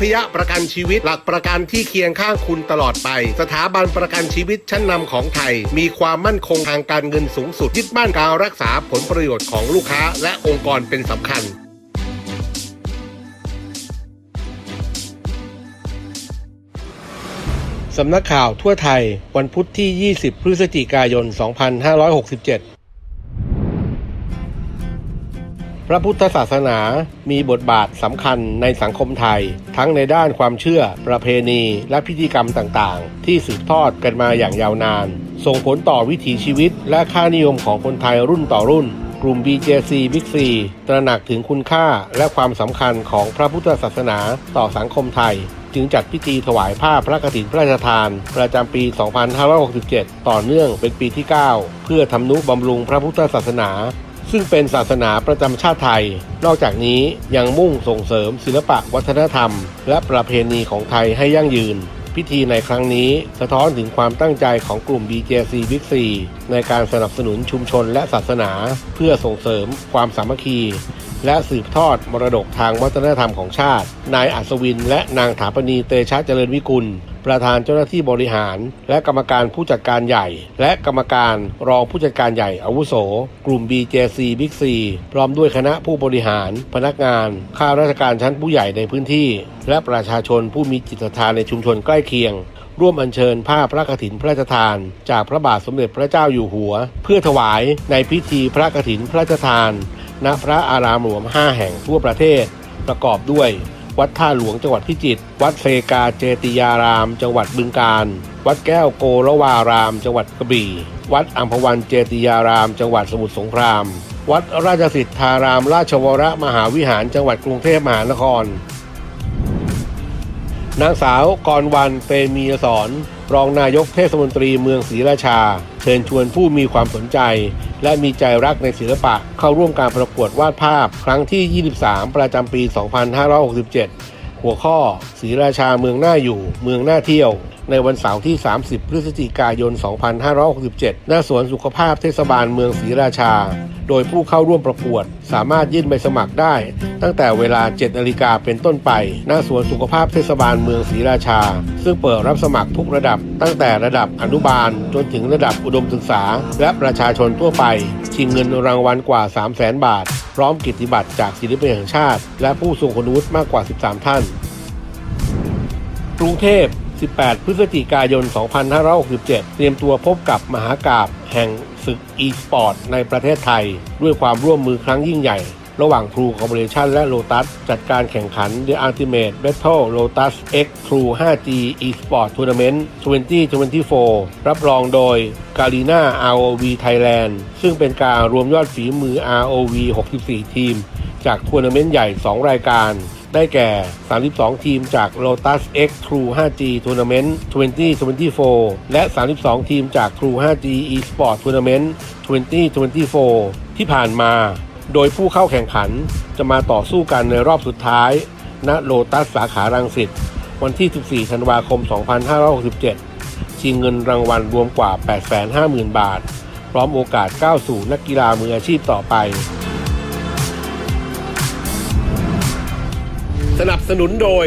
ทยประกันชีวิต หลักประกันที่เคียงข้างคุณตลอดไป สถาบันประกันชีวิตชั้นนำของไทย มีความมั่นคงทางการเงินสูงสุดยึดมั่นการรักษาผลประโยชน์ของลูกค้า และองค์กรเป็นสำคัญสำนักข่าวทั่วไทย วันพุทธที่ 20 พฤศจิกายน 2567 พระพุทธศาสนามีบทบาทสำคัญในสังคมไทย ทั้งในด้านความเชื่อ ประเพณี และพิธีกรรมต่างๆ ที่สืบทอดกันมาอย่างยาวนาน ส่งผลต่อวิถีชีวิต และค่านิยมของคนไทยรุ่นต่อรุ่น กลุ่ม BJC Big C ตระหนักถึงคุณค่าและความสำคัญของพระพุทธศาสนาต่อสังคมไทยจึงจัดพิธีถวายผ้าพระกฐินพระราชทาน ประจำปี 2567 ต่อเนื่องเป็นปีที่ 9 เพื่อทำนุบำรุงพระพุทธศาสนา ซึ่งเป็นศาสนาประจำชาติไทย นอกจากนี้ยังมุ่งส่งเสริมศิลปะวัฒนธรรม และประเพณีของไทยให้ยั่งยืน พิธีในครั้งนี้สะท้อนถึงความตั้งใจของกลุ่ม BJC Big C ในการสนับสนุนชุมชนและศาสนา เพื่อส่งเสริมความสามัคคี และสืบทอดมรดกทางวัฒนธรรมของชาติ นายอัศวิน และนางถาปณีเตชะเจริญวิกุล ประธานเจ้าหน้าที่บริหาร และกรรมการผู้จัดการใหญ่ และกรรมการรองผู้จัดการใหญ่อาวุโส กลุ่ม BJC Big C พร้อมด้วยคณะผู้บริหาร พนักงานข้าราชการชั้นผู้ใหญ่ในพื้นที่ และประชาชนผู้มีจิตศรัทธาในชุมชนใกล้เคียงร่วมอัญเชิญผ้าพระกฐินพระราชทาน จากพระบาทสมเด็จพระเจ้าอยู่หัว เพื่อถวายในพิธีพระกฐินพระราชทาน ณพระอารามหลวง 5 แห่งทั่วประเทศ ประกอบด้วย วัดท่าหลวงจังหวัดพิจิตร วัดเซกาเจติยาราม จังหวัดบึงกาฬ วัดแก้วโกรวาราม จังหวัดกระบี่ วัดอัมพวันเจติยาราม จังหวัดสมุทรสงคราม วัดราชสิทธาราม ราชวรมหาวิหาร จังหวัดกรุงเทพมหานคร นางสาวกรวันเตมีสอน รองนายกเทศมนตรีเมืองศรีราชา เชิญชวนผู้มีความสนใจ และมีใจรักในศิลปะเข้าร่วมการประกวดวาดภาพ ครั้งที่ 23 ประจำปี 2567 หัวข้อศรีราชาเมืองหน่าอยู่ เมืองหน่าเที่ยว ในวันเสาร์ที่ 30 พฤศจิกายน 2567ณสวนสุขภาพเทศบาลเมืองศรีราชา โดยผู้เข้าร่วมประกวด สามารถยื่นใบสมัครได้ ตั้งแต่เวลา 7 นาฬิกาเป็นต้นไปณสวนสุขภาพเทศบาลเมืองศรีราชา ซึ่งเปิดรับสมัครทุกระดับ ตั้งแต่ระดับอนุบาล จนถึงระดับอุดมศึกษา และประชาชนทั่วไป ชิงเงินรางวัลกว่า 3 0 0 0 0 0 บาท พร้อมกิตติบัตรจากศิลปินแห่งชาติ และผู้ทรงคุณวุฒิมากกว่า 13 ท่าน กรุงเทพ 18 พฤศจิกายน 2567 เตรียมตัวพบกับมหากาบแห่งศึกอีสปอร์ตในประเทศไทย ด้วยความร่วมมือครั้งยิ่งใหญ่ ระหว่าง True Corporation และ Lotus จัดการแข่งขัน The Ultimate Battle Lotus X True 5G e-sport Tournament 2024 รับรองโดย g a l i n a ROV Thailand ซึ่งเป็นการรวมยอดฝีมือ ROV 64 ทีม จากทัวร์นาเมนต์ใหญ่ 2 รายการได้แก่ 32 ทีมจาก Lotus X True 5G Tournament 2024 และ 32 ทีมจาก True 5G eSport Tournament 2024 ที่ผ่านมา โดยผู้เข้าแข่งขันจะมาต่อสู้กันในรอบสุดท้าย ณโลตัสสาขารังสิตวันที่ 14 ธันวาคม 2567 ชิงเงินรางวัลรวมกว่า 850,000 บาท พร้อมโอกาสก้าวสู่นักกีฬามืออาชีพต่อไป สนับสนุนโดย